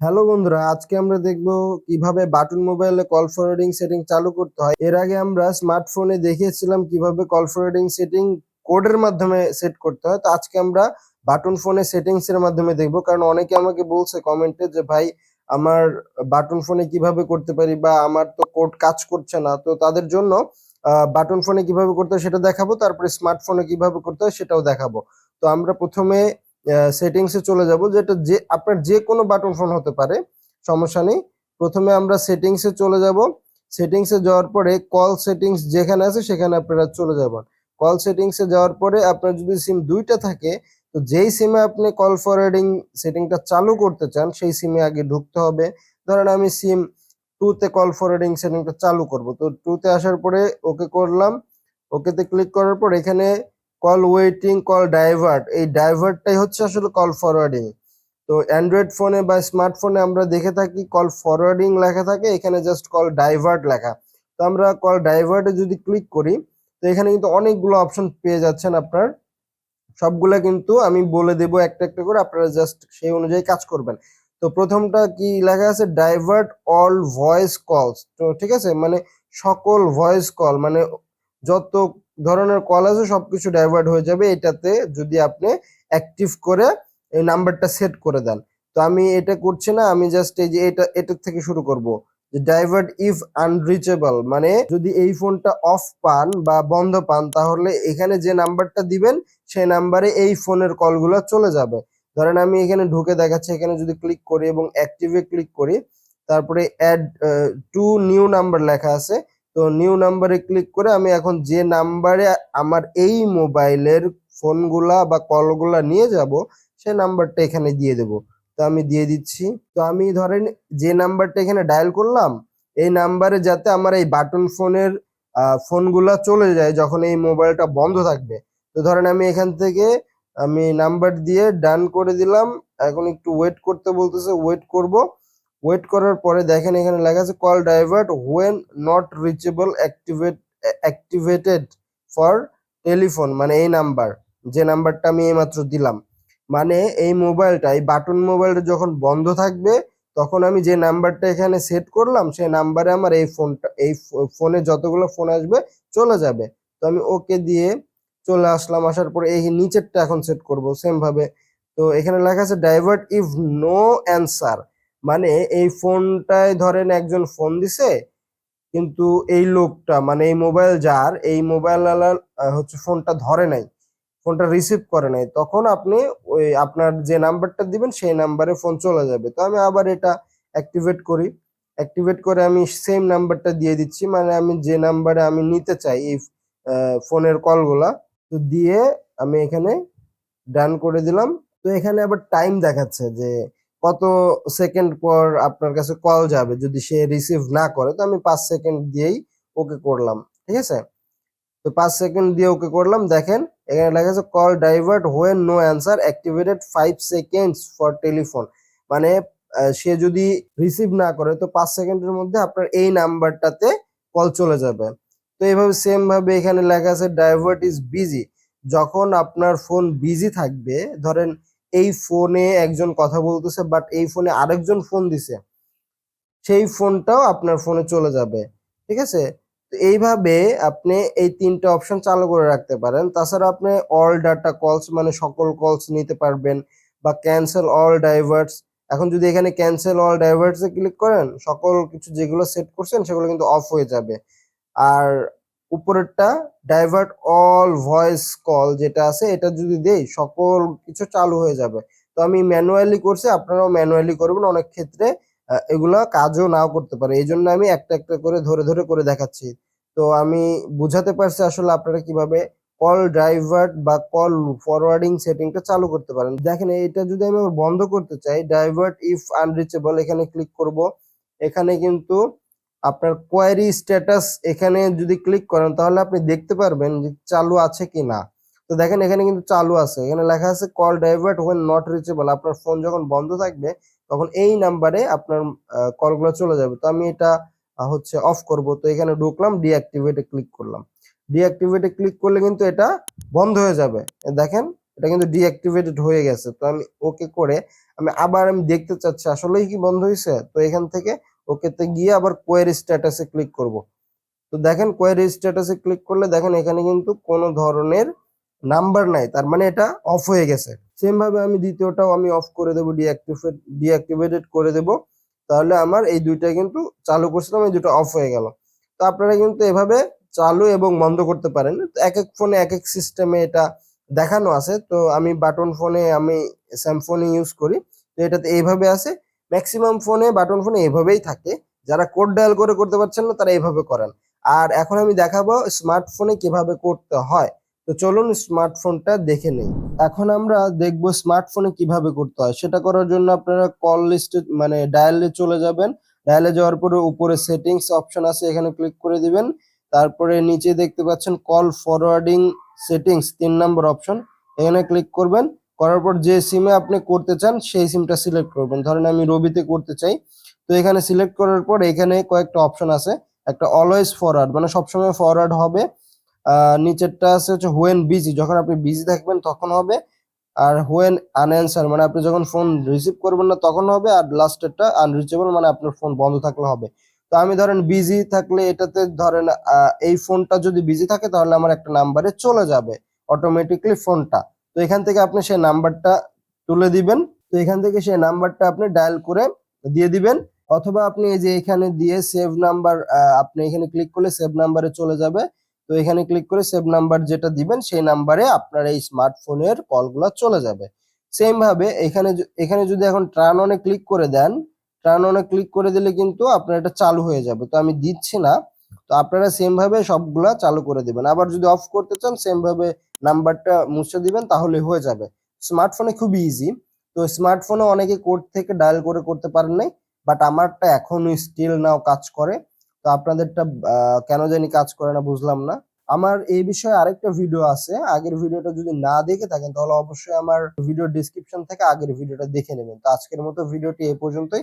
Hello বন্ধুরা, আজকে আমরা দেখব কীভাবে বাটন মোবাইলে কল ফরওয়ার্ডিং সেটিং চালু করতে হয়। এর আগে আমরা স্মার্টফোনে দেখিয়েছিলাম কীভাবে কল ফরওয়ার্ডিং সেটিং কোডের মাধ্যমে সেট করতে হয়। তো আজকে আমরা বাটন ফোনে সেটিংস এর মাধ্যমে দেখব। কারণ অনেকে আমাকে বলছে কমেন্টে যে, ভাই, আমার বাটন ফোনে কীভাবে করতে পারি বা আমার তো কোড কাজ করছে না। তো তাদের জন্য বাটন ফোনে কীভাবে করতে হয় সেটা দেখাবো, তারপরে স্মার্টফোনে কীভাবে করতে হয় সেটাও দেখাবো। তো আমরা প্রথমে সেটিংসে চলে যাব, যেটা যে, আপনার যে কোনো বাটন ফোন হতে পারে, সমস্যা নেই। প্রথমে আমরা সেটিংসে চলে যাব। সেটিংসে যাওয়ার পরে কল সেটিংস যেখানে আছে, সেখানে আপনারা চলে যাবেন। কল সেটিংসে যাওয়ার পরে আপনার যদি সিম দুইটা থাকে, তো যেই সিমে আপনি কল ফরওয়ার্ডিং সেটিংটা চালু করতে চান, সেই সিমে আগে ঢুকতে হবে। ধরেন আমি সিম টুতে কল ফরওয়ার্ডিং সেটিংটা চালু করব। তো টুতে আসার পরে ওকে করলাম। ওকেতে ক্লিক করার পর এখানে কল ওয়েটিং কল ডাইভার্ট এই ডাইভার্টটাই হচ্ছে আসলে কল ফরওয়ার্ডিং তো অ্যান্ড্রয়েড ফোনে বা স্মার্টফোনে আমরা দেখে থাকি কল ফরওয়ার্ডিং লেখা থাকে, এখানে জাস্ট কল ডাইভার্ট লেখা। তো আমরা কল ডাইভার্টে যদি ক্লিক করি, তো এখানে কিন্তু অনেকগুলো অপশন পেয়ে যাচ্ছেন আপনার। সবগুলা কিন্তু আমি বলে দেব একটা একটা করে, আপনারা জাস্ট সেই অনুযায়ী কাজ করবেন। তো প্রথমটা কি লেখা আছে? ডাইভার্ট অল ভয়েস কলস তো ঠিক আছে? মানে সকল ভয়েস কল মানে যত ধরনের কল আছে, সবকিছু ডাইভার্ট হয়ে যাবে। এটাতে যদি আপনি অ্যাক্টিভ করে এই নাম্বারটা সেট করে দেন। তো আমি এটা করছি না, আমি জাস্ট এই যে এটা, এটার থেকে শুরু করব। যে ডাইভার্ট ইফ আনরিচেবল মানে যদি এই ফোনটা অফ পান বা বন্ধ পান, তাহলে এখানে যে নাম্বারটা দিবেন, সেই নাম্বারে এই ফোনের কলগুলো চলে যাবে। ধরেন আমি এখানে ঢুকে দেখাচ্ছি, এখানে যদি ক্লিক করি এবং অ্যাক্টিভে ক্লিক করি, তারপরে অ্যাড টু নিউ নাম্বার লেখা আছে তো নিউ নাম্বারে ক্লিক করে আমি এখন যে নাম্বারে আমার এই মোবাইলের ফোনগুলা বা কলগুলা নিয়ে যাব সে নাম্বারটা এখানে দিয়ে দেব। তো আমি দিয়ে দিচ্ছি। তো আমি ধরেন যে নাম্বারটা এখানে ডায়াল করলাম, এই নাম্বারে যাতে আমার এই বাটন ফোনের ফোনগুলা চলে যায় যখন এই মোবাইলটা বন্ধ থাকবে। তো ধরেন আমি এখান থেকে আমি নাম্বার দিয়ে ডান করে দিলাম। এখন একটু ওয়েট করতে বলতেছে ওয়েট করব। ওয়েট করার পরে দেখেন এখানে লেখা আছে call divert when not reachable activate activated for telephone মানে এই নাম্বার যে নাম্বারটা আমি এইমাত্র দিলাম। মানে এই মোবাইলটা এই বাটন মোবাইলটা যখন বন্ধ থাকবে, তখন আমি যে নাম্বারটা এখানে সেট করলাম, সেই নাম্বারে আমার এই ফোনটা এই ফোনে যতগুলো ফোন আসবে, চলে যাবে। তো আমি ওকে দিয়ে চলে আসলাম, আসার পরে এই নিচেরটা এখন সেট করব সেম ভাবে। তো এখানে লেখা আছে ডাইভার্ট ইফ নো অ্যান্সার মানে এই ফোনটায় ধরেন একজন ফোন দিছে, কিন্তু এই লোকটা মানে এই মোবাইল যার, এই মোবাইল হচ্ছে ফোনটা ধরে নাই, ফোনটা রিসিভ করে নাই, তখন আপনি ওই আপনার যে নাম্বারটা দিবেন, সেই নাম্বারে ফোন চলে যাবে। তো আমি আবার এটা অ্যাক্টিভেট করি। অ্যাক্টিভেট করে আমি সেম নাম্বারটা দিয়ে দিচ্ছি মানে আমি যে নাম্বারে আমি নিতে চাই এই ফোনের কলগুলা, তো দিয়ে আমি এখানে ডান করে দিলাম। তো এখানে আবার টাইম দেখাচ্ছে যে কত সেকেন্ড পর আপনার কাছে কল যাবে? যদি সে রিসিভ না করে, তো আমি পাঁচ সেকেন্ড দিয়েই ওকে করলাম, ঠিক আছে? তো পাঁচ সেকেন্ড দিয়ে ওকে করলাম, দেখেন, এখানে লেখা আছে call divert when no answer activated five seconds for telephone মানে সে যদি রিসিভ না করে, তো পাঁচ সেকেন্ডের মধ্যে আপনার এই নাম্বারটাতে কল চলে যাবে। তো এইভাবে সেম ভাবে এখানে লেখা আছে ডাইভার্ট ইজ বিজি যখন আপনার ফোন বিজি থাকবে, ধরেন এই ফোনে একজন কথা বলতেছে বাট এই ফোনে আরেকজন ফোন দিছে। সেই ফোনটাও আপনার ফোনে চলে যাবে, ঠিক আছে? তো এইভাবে আপনি এই তিনটা অপশন চালু করে রাখতে পারেন। তাছাড়া আপনি অল ডাটা কলস মানে সকল কলস নিতে পারবেন, বা ক্যান্সেল অল ডাইভার্টস এখন যদি এখানে ক্যান্সেল অল ডাইভার্টসে ক্লিক করেন, সকল কিছু যেগুলো সেট করছেন, সেগুলো কিন্তু অফ হয়ে যাবে। আর উপরেরটা ডাইভার্ট অল ভয়েস কল যেটা আছে, এটা যদি দেই, সকল কিছু চালু হয়ে যাবে। তো আমি ম্যানুয়ালি করছি, আপনারাও ম্যানুয়ালি করবেন, অনেক ক্ষেত্রে এগুলা কাজও নাও করতে পারে। এই জন্য আমি একটা একটা করে ধরে ধরে করে দেখাচ্ছি। তো আমি বুঝাতে পারছি আসলে আপনারা কীভাবে কল ডাইভার্ট বা কল ফরওয়ার্ডিং সেটিংটা চালু করতে পারেন। দেখেন, এটা যদি আমি বন্ধ করতে চাই ডাইভার্ট ইফ আনরিচেবল এখানে ক্লিক করব। এখানে কিন্তু আপনার কোয়ারি স্ট্যাটাস এখানে যদি ক্লিক করেন, তাহলে আপনি দেখতে পারবেন যে চালু আছে কি না তো দেখেন এখানে কিন্তু চালু আছে। এখানে লেখা আছে call divert when not reachable আপনার ফোন যখন বন্ধ থাকবে, তখন এই নাম্বারে আপনার কলগুলো চলে যাবে। তো আমি এটা হচ্ছে অফ করব। তো এখানে ঢুকলাম ডিঅ্যাক্টিভেটে ক্লিক করলাম। ডিঅ্যাক্টিভেটে ক্লিক করলে কিন্তু এটা বন্ধ হয়ে যাবে। দেখেন এটা কিন্তু ডিঅ্যাক্টিভেটেড হয়ে গেছে। তো আমি ওকে করে আমি আবার আমি দেখতে চাচ্ছি। আসলেই কি বন্ধ হয়েছে তো এখান থেকে ওকেতে গিয়ে আবার কোয়েরি স্ট্যাটাসে ক্লিক করব। তো দেখেন কোয়েরি স্ট্যাটাসে ক্লিক করলে দেখেন এখানে কিন্তু কোনো ধরনের নাম্বার নাই। তার মানে এটা অফ হয়ে গেছে। সেম ভাবে আমি দ্বিতীয়টাও আমি অফ করে দেবো ডিঅ্যাক্টিভেট ডিঅ্যাক্টিভেটেড করে দেব। তাহলে আমার এই দুইটা কিন্তু চালু করছিলাম, এই দুটো অফ হয়ে গেল। তো আপনারা কিন্তু এভাবে চালু এবং বন্ধ করতে পারেন। এক এক ফোনে এক এক সিস্টেমে এটা দেখানো আছে। তো আমি বাটন ফোনে আমি স্যামফোনে ইউজ করি। তো এটাতে এইভাবে আছে ম্যাক্সিমাম ফোনে বাটন ফোনে এভাবেই থাকে। যারা কোড ডায়াল করে করতে পারছেন না, তারা এইভাবে করেন। আর এখন আমি দেখাবো স্মার্টফোনে কীভাবে করতে হয়। তো চলুন স্মার্টফোনটা দেখে নেই। এখন আমরা দেখব স্মার্টফোনে কীভাবে করতে হয়। সেটা করার জন্য আপনারা কল লিস্টে মানে ডায়ালে চলে যাবেন। ডায়ালে যাওয়ার পরে উপরে সেটিংস অপশন আছে, এখানে ক্লিক করে দিবেন। তারপরে নিচে দেখতে পাচ্ছেন কল ফরওয়ার্ডিং সেটিংস তিন নম্বর অপশন এখানে ক্লিক করবেন, করার পর যে সিমে আপনি করতে চান, সেই সিমটা সিলেক্ট করবেন। ধরেন আমি রবিতে করতে চাই, তো এখানে সিলেক্ট করার পর এখানে কয়েকটা অপশন আছে। একটা অলওয়েজ ফরওয়ার্ড মানে সবসময় ফরওয়ার্ড হবে। নিচেরটা আছে হচ্ছে হোয়েন বিজি যখন আপনি বিজি থাকবেন তখন হবে। আর হোয়েন আনঅ্যান্সার মানে আপনি যখন ফোন রিসিভ করবেন না তখন হবে। আর লাস্টেরটা আনরিচেবল মানে আপনার ফোন বন্ধ থাকলে হবে। তো আমি ধরেন বিজি থাকলে এটাতে ধরেন এই ফোনটা যদি বিজি থাকে তাহলে আমার একটা নাম্বারে চলে যাবে অটোমেটিকলি ফোনটা। তো এখান থেকে আপনি সেই নাম্বারটা তুলে দিবেন, তো এখান থেকে সেই নাম্বারটা আপনি ডায়াল করে দিয়ে দিবেন, অথবা আপনি এই যে এখানে দিয়ে সেভ নাম্বার আপনি এখানে ক্লিক করলে সেভ নাম্বারে চলে যাবে। তো এখানে ক্লিক করে সেভ নাম্বার যেটা দিবেন, সেই নাম্বারে আপনার এই স্মার্টফোনের কলগুলো চলে যাবে। সেম ভাবে এখানে এখানে যদি এখন ট্রান অনে ক্লিক করে দেন ট্রান অনে ক্লিক করে দিলে কিন্তু আপনার এটা চালু হয়ে যাবে। তো আমি দিচ্ছি না। তো আপনারা সেম ভাবে সবগুলা চালু করে দিবেন। আবার যদি অফ করতে চান সেম ভাবে নাম্বারটা মুছে দিবেন, তাহলে হয়ে যাবে। স্মার্টফোনে খুব ইজি তো স্মার্টফোনে অনেকে কোড থেকে ডায়াল করে করতে পারেন নাই বাট আমারটা এখনও স্টিল নাও কাজ করে। তো আপনাদেরটা কেন জানি কাজ করে না, বুঝলাম না। আমার এই বিষয়ে আরেকটা ভিডিও আছে। আগের ভিডিওটা যদি না দেখে থাকেন, তাহলে অবশ্যই আমার ভিডিও ডিসক্রিপশন থেকে আগের ভিডিওটা দেখে নেবেন। তো আজকের মতো ভিডিওটি এ পর্যন্তই।